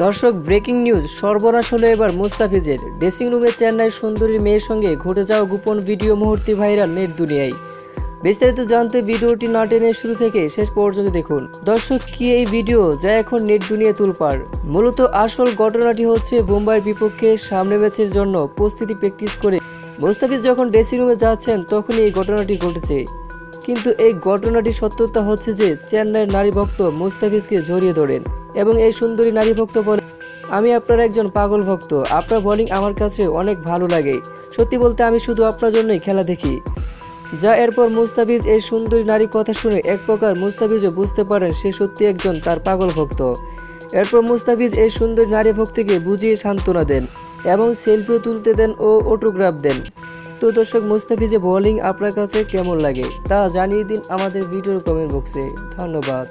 দর্শক, breaking news, সর্বনাশ হলো এবার মুস্তাফিজের। ড্রেসিং রুমে চেন্নাই সুন্দরী মেয়ের সঙ্গে ঘটে যাওয়া গোপন ভিডিও মুহূর্তে ভাইরাল নেট দুনিয়ায়। বিস্তারিত জানতে ভিডিওটি না টেনে শুরু থেকে শেষ পর্যন্ত দেখুন। দর্শক, কি এই ভিডিও? যা এখন নেট দুনিয়া তুলপার মূলত আসল ঘটনাটি হচ্ছে, বোম্বাইয়ের বিপক্ষে সামনে ম্যাচের জন্য প্রস্তুতি প্র্যাকটিস করে মুস্তাফিজ যখন ড্রেসিং রুমে যাচ্ছেন, তখনই এই ঘটনাটি ঘটেছে। কিন্তু এই ঘটনাটি সত্যতা হচ্ছে যে চেন্নাইয়ের নারী ভক্ত মুস্তাফিজকে জড়িয়ে ধরেন এবং এই সুন্দরী নারী ভক্ত বলে, আমি আপনার একজন পাগল ভক্ত। আপনার বোলিং আমার কাছে অনেক ভালো লাগে। সত্যি বলতে আমি শুধু আপনার জন্যই খেলা দেখি। যা এরপর মুস্তাফিজ এই সুন্দরী নারী কথা শুনে এক প্রকার মুস্তাফিজও বুঝতে পারেন সে সত্যি একজন তার পাগল ভক্ত। এরপর মুস্তাফিজ এই সুন্দরী নারী ভক্তিকে বুঝিয়ে সান্ত্বনা দেন এবং সেলফিও তুলতে দেন ও অটোগ্রাফ দেন। তো দর্শক মুস্তাফিজে বোলিং আপনার কাছে কেমন লাগে তা জানিয়ে দিন আমাদের ভিডিওর কমেন্ট বক্সে ধন্যবাদ।